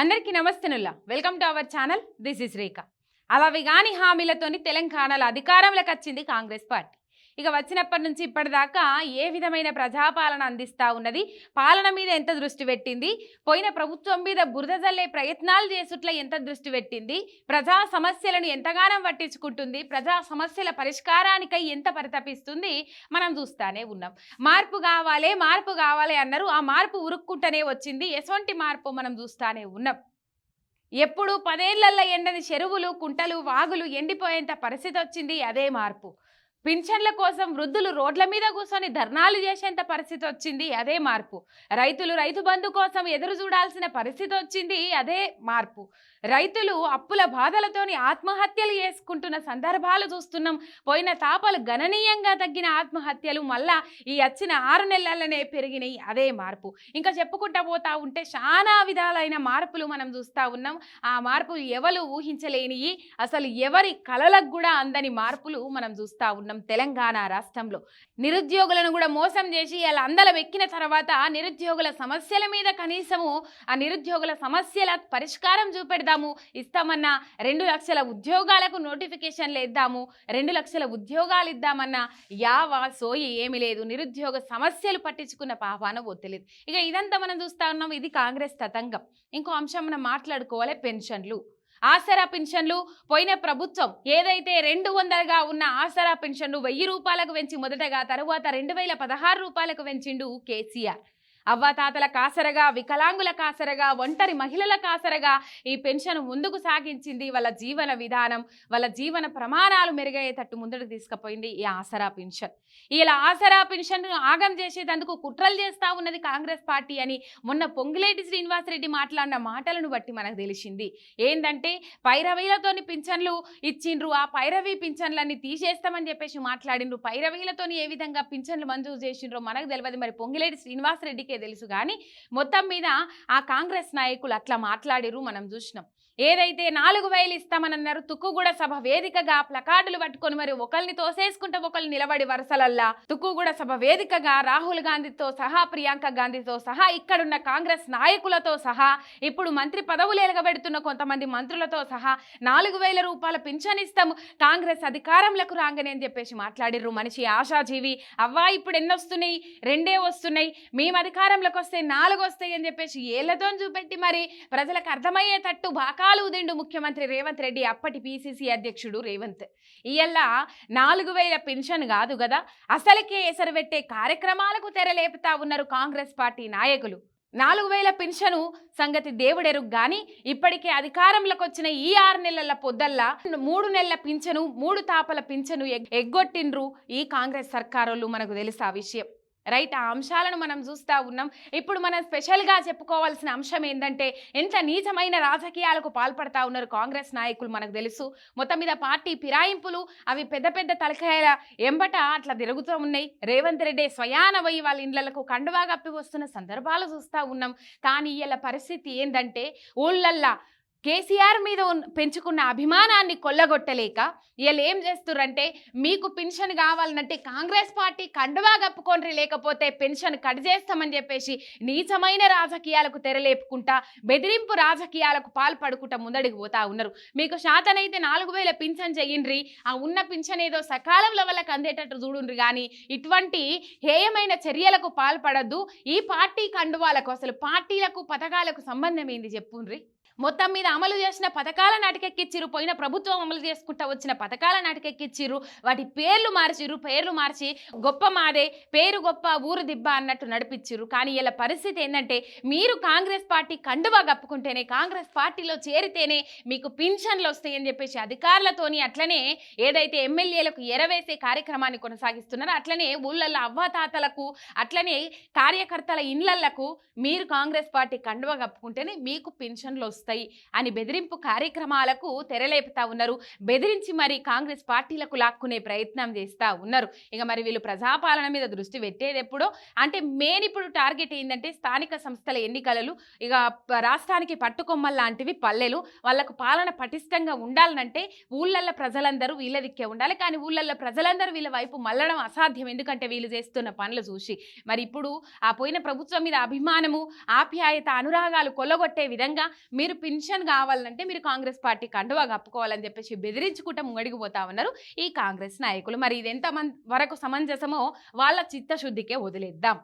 అందరికీ నమస్తేనుల్లా. Welcome to our channel. This is Rekha. అలావి గాని హామీలతోని తెలంగాణలో అధికారంలోకి వచ్చింది కాంగ్రెస్ పార్టీ. ఇక వచ్చినప్పటి నుంచి ఇప్పటిదాకా ఏ విధమైన ప్రజాపాలన అందిస్తా ఉన్నది? పాలన మీద ఎంత దృష్టి పెట్టింది? పోయిన ప్రభుత్వం మీద బురద జల్లే ప్రయత్నాలు చేసుట్ల ఎంత దృష్టి పెట్టింది? ప్రజా సమస్యలను ఎంతగానం పట్టించుకుంటుంది? ప్రజా సమస్యల పరిష్కారానికై ఎంత పరితపిస్తుంది? మనం చూస్తానే ఉన్నాం. మార్పు కావాలి మార్పు కావాలి అన్నారు. ఆ మార్పు ఉరుక్కుంటూనే వచ్చింది. ఎటువంటి మార్పు మనం చూస్తానే ఉన్నాం. ఎప్పుడు పదేళ్ళల్లో ఎండని చెరువులు కుంటలు వాగులు ఎండిపోయేంత పరిస్థితి వచ్చింది అదే మార్పు. పింఛన్ల కోసం వృద్ధులు రోడ్ల మీద కూర్చొని ధర్నాలు చేసేంత పరిస్థితి వచ్చింది అదే మార్పు. రైతులు రైతు బంధు కోసం ఎదురు చూడాల్సిన పరిస్థితి వచ్చింది అదే మార్పు. రైతులు అప్పుల బాధలతోని ఆత్మహత్యలు చేసుకుంటున్న సందర్భాలు చూస్తున్నాం. పోయిన తాపలు గణనీయంగా తగ్గిన ఆత్మహత్యలు మళ్ళా ఈ వచ్చిన ఆరు నెలలనే పెరిగినాయి అదే మార్పు. ఇంకా చెప్పుకుంటా పోతా ఉంటే చాలా విధాలైన మార్పులు మనం చూస్తూ ఉన్నాం. ఆ మార్పులు ఎవరు ఊహించలేనివి అసలు ఎవరి కళలకు కూడా అందని మార్పులు మనం చూస్తూ ఉన్నాం. తెలంగాణ రాష్ట్రంలో. నిరుద్యోగులను కూడా మోసం చేసి అలా అందలం ఎక్కిన తర్వాత నిరుద్యోగుల సమస్యల మీద కనీసము ఆ నిరుద్యోగుల సమస్యల పరిష్కారం చూపెడదాము. ఇస్తామన్నా రెండు లక్షల ఉద్యోగాలకు నోటిఫికేషన్లు ఇద్దాము. రెండు లక్షల ఉద్యోగాలు ఇద్దామన్నా యావా సోయి ఏమీ లేదు. నిరుద్యోగ సమస్యలు పట్టించుకున్న పాపాన ఒత్తిలేదు ఇక ఇదంతా మనం చూస్తా ఉన్నాం. ఇది కాంగ్రెస్ తతంగం. ఇంకో అంశం మనం మాట్లాడుకోవాలి పెన్షన్లు. ఆసరా పెన్షన్లు పోయిన ప్రభుత్వం ఏదైతే రెండు వందలుగా ఉన్న ఆసరా పెన్షన్లు వెయ్యి రూపాయలకు పెంచి మొదటగా తరువాత రెండు వేల పదహారు రూపాయలకు పెంచిండు కేసీఆర్. అవ్వాతాతల కాసరగా వికలాంగుల కాసరగా ఒంటరి మహిళల కాసరగా ఈ పెన్షన్ ముందుకు సాగించింది వాళ్ళ జీవన విధానం వాళ్ళ జీవన ప్రమాణాలు మెరుగయ్యేటట్టు ముందుకు తీసుకుపోయింది ఈ ఆసరా పెన్షన్. ఇలా ఆసరా పెన్షన్ ఆగం చేసేటందుకు కుట్రలు చేస్తా ఉన్నది కాంగ్రెస్ పార్టీ అని మొన్న పొంగిలేటి శ్రీనివాసరెడ్డి మాట్లాడిన మాటలను బట్టి మనకు తెలిసింది. ఏంటంటే పైరవీలతోని పింఛన్లు ఇచ్చిండ్రు ఆ పైరవీ పింఛన్లన్నీ తీసేస్తామని చెప్పేసి మాట్లాడిండ్రు. పైరవీలతోని ఏ విధంగా పింఛన్లు మంజూరు చేసిండ్రో మనకు తెలియదు మరి పొంగిలేటి శ్రీనివాసరెడ్డికి తెలుసు. కానీ మొత్తం మీద ఆ కాంగ్రెస్ నాయకులు అట్లా మాట్లాడిరు మనం చూసినాం. ఏదైతే నాలుగు వేలు ఇస్తామనన్నారు తుక్కుగూడ సభ వేదికగా ప్లకార్డులు పట్టుకొని మరి ఒకరిని తోసేసుకుంటే ఒకళ్ళు నిలబడి వరుసలల్లా. తుక్కుగూడ సభ వేదికగా రాహుల్ గాంధీతో సహా ప్రియాంక గాంధీతో సహా ఇక్కడున్న కాంగ్రెస్ నాయకులతో సహా ఇప్పుడు మంత్రి పదవులు ఎలగబెడుతున్న కొంతమంది మంత్రులతో సహా నాలుగు వేల రూపాయల పింఛన్ ఇస్తాము. కాంగ్రెస్ అధికారంలోకి రాగానే అని చెప్పేసి మాట్లాడిర్రు మనిషి ఆశాజీవి. అవ్వా ఇప్పుడు ఎన్ని వస్తున్నాయి రెండే వస్తున్నాయి. మేము అధికారంలోకి వస్తే నాలుగు వస్తాయి అని చెప్పేసి ఏళ్ళతో చూపెట్టి మరి ప్రజలకు అర్థమయ్యేటట్టు బాకాలు ఉదిండు ముఖ్యమంత్రి రేవంత్ రెడ్డి అప్పటి పిసిసి అధ్యక్షుడు రేవంత్. ఇయల్లా నాలుగు వేల పెన్షన్ కాదు కదా అసలుకే ఎసరు పెట్టే కార్యక్రమాలకు తెరలేపుతా ఉన్నారు కాంగ్రెస్ పార్టీ నాయకులు. నాలుగు వేల పెన్షను సంగతి దేవుడెరుగు కానీ ఇప్పటికే అధికారంలోకి వచ్చిన ఈ ఆరు నెలల పొద్దల్లా మూడు నెలల పింఛను మూడు తాపల పింఛను ఎగ్గొట్టిండ్రు ఈ కాంగ్రెస్ సర్కారోళ్ళు మనకు తెలుసు ఆ విషయం. రైట్? ఆ అంశాలను మనం చూస్తూ ఉన్నాం. ఇప్పుడు మనం స్పెషల్గా చెప్పుకోవాల్సిన అంశం ఏంటంటే ఎంత నీచమైన రాజకీయాలకు పాల్పడతా ఉన్నారు కాంగ్రెస్ నాయకులు మనకు తెలుసు. మొత్తం మీద పార్టీ ఫిరాయింపులు అవి పెద్ద పెద్ద తలకాయల ఎంబట అట్లా తిరుగుతూ ఉన్నాయి. రేవంత్ రెడ్డి స్వయాన పోయి వాళ్ళ ఇండ్లకు కండువా కప్పి వస్తున్న సందర్భాలు చూస్తూ ఉన్నాం. కానీ ఇలా పరిస్థితి ఏంటంటే ఊళ్ళల్లా కేసీఆర్ మీద పెంచుకున్న అభిమానాన్ని కొల్లగొట్టలేక వీళ్ళు ఏం చేస్తురంటే మీకు పెన్షన్ కావాలంటే కాంగ్రెస్ పార్టీ కండువా కప్పుకోండి లేకపోతే పెన్షన్ కట్ చేస్తామని చెప్పేసి నీచమైన రాజకీయాలకు తెరలేపుకుంటా బెదిరింపు రాజకీయాలకు పాల్పడుకుంటా ముందడికి పోతా ఉన్నారు. మీకు శాతనైతే నాలుగు వేల పింఛన్ చెయ్యండ్రి ఆ ఉన్న పింఛన్ ఏదో సకాలంలో వాళ్ళకి అందేటట్టు చూడుండ్రి కానీ ఇటువంటి హేయమైన చర్యలకు పాల్పడద్దు. ఈ పార్టీ కండువాలకు అసలు పార్టీలకు పథకాలకు సంబంధం ఏంది చెప్పుండ్రి? మొత్తం మీద అమలు చేసిన పథకాల నాటికెక్కిచ్చిరు పోయిన ప్రభుత్వం అమలు చేసుకుంటా వచ్చిన పథకాల నాటికెక్కిచ్చిర్రు. వాటి పేర్లు మార్చిర్రు. పేర్లు మార్చి గొప్ప మాదే పేరు గొప్ప ఊరు దిబ్బ అన్నట్టు నడిపించిరు కానీ ఇలా పరిస్థితి ఏంటంటే మీరు కాంగ్రెస్ పార్టీ కండువా కప్పుకుంటేనే కాంగ్రెస్ పార్టీలో చేరితేనే మీకు పింఛన్లు వస్తాయని చెప్పేసి అధికారులతోని అట్లనే ఏదైతే ఎమ్మెల్యేలకు ఎరవేసే కార్యక్రమాన్ని కొనసాగిస్తున్నారో అట్లనే ఊళ్ళల్లో అవ్వాతాతలకు అట్లనే కార్యకర్తల ఇండ్లలకు మీరు కాంగ్రెస్ పార్టీ కండువా కప్పుకుంటేనే మీకు పింఛన్లు వస్తాయి. వస్తాయి అని బెదిరింపు కార్యక్రమాలకు తెరలేపుతా ఉన్నారు. బెదిరించి మరి కాంగ్రెస్ పార్టీలకు లాక్కునే ప్రయత్నం చేస్తూ ఉన్నారు. ఇక మరి వీళ్ళు ప్రజాపాలన మీద దృష్టి పెట్టేది ఎప్పుడో? అంటే మెయిన్ ఇప్పుడు టార్గెట్ ఏంటంటే స్థానిక సంస్థల ఎన్నికలలు ఇక రాష్ట్రానికి పట్టుకొమ్మల లాంటివి పల్లెలు వాళ్ళకు పాలన పటిష్టంగా ఉండాలనంటే ఊళ్ళల్లో ప్రజలందరూ వీళ్ళ దిక్కే ఉండాలి. కానీ ఊళ్ళల్లో ప్రజలందరూ వీళ్ళ వైపు మళ్ళడం అసాధ్యం. ఎందుకంటే వీళ్ళు చేస్తున్న పనులు చూసి. మరి ఇప్పుడు ఆ పోయిన ప్రభుత్వం మీద అభిమానము ఆప్యాయత అనురాగాలు కొల్లగొట్టే విధంగా మీరు పెన్షన్ కావాలంటే మీరు కాంగ్రెస్ పార్టీ కండువా కప్పుకోవాలని చెప్పేసి బెదిరించుకుంటే ముంగడికి పోతా ఉన్నారు ఈ కాంగ్రెస్ నాయకులు. మరి ఇది ఎంత వరకు సమంజసమో వాళ్ళ చిత్తశుద్ధికే వదిలేద్దాం.